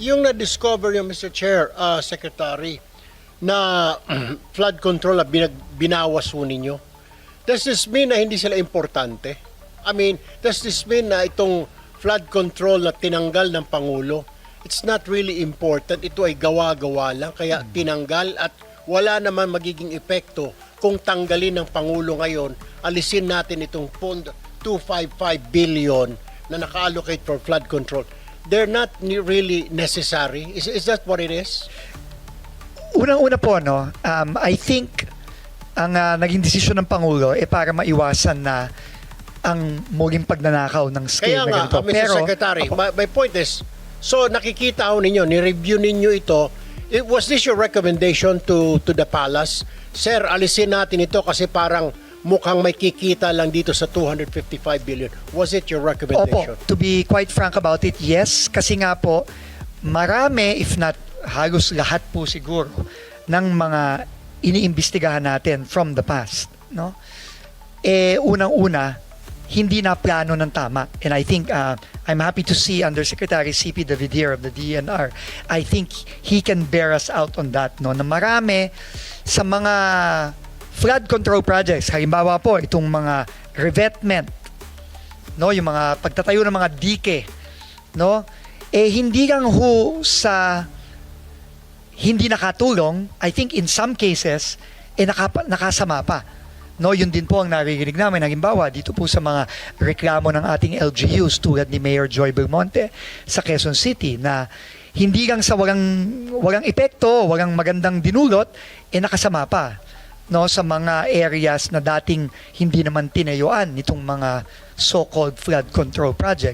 yung na-discover yung Mr. Chair, uh, Secretary, na flood control na binag, binawas ho ninyo, does this mean na hindi sila importante? I mean, does this mean na itong flood control na tinanggal ng Pangulo, it's not really important, ito ay gawa-gawa lang, kaya tinanggal at wala naman magiging epekto kung tanggalin ng Pangulo ngayon, alisin natin itong pond 255 billion na naka-allocate for flood control. They're not really necessary. Is, is that what it is? Unang-una po, no, um, I think ang ah, naging desisyon ng Pangulo eh para maiwasan na ang muling pagnanakaw ng scale Kaya na nga, ganito. uh, Mr. Secretary, my, my point is, so nakikita ho ninyo, ni-review ninyo ito, it, was this your recommendation to to the palace? Sir, alisin natin ito kasi parang mukhang may kikita lang dito sa 255 billion. Was it your Opo, recommendation? to be quite frank about it, yes. Kasi nga po, marami, if not halos lahat po siguro, ng mga iniimbestigahan natin from the past, no? Eh, unang-una, hindi na plano ng tama. And I think, uh, I'm happy to see Undersecretary CP Davidier of the DNR. I think he can bear us out on that, no? Na marami sa mga flood control projects, halimbawa po, itong mga revetment, no? Yung mga pagtatayo ng mga dike no? Eh hindi lang ho sa hindi nakatulong I think in some cases eh nakapa, nakasama pa no? Yun din po ang naririnig namin. Halimbawa dito po sa mga reklamo ng ating LGUs tulad ni Mayor Joy Belmonte sa Quezon City na hindi lang sa walang walang epekto walang magandang dinulot eh nakasama pa no sa mga areas na dating hindi naman tinayuan nitong mga so-called flood control project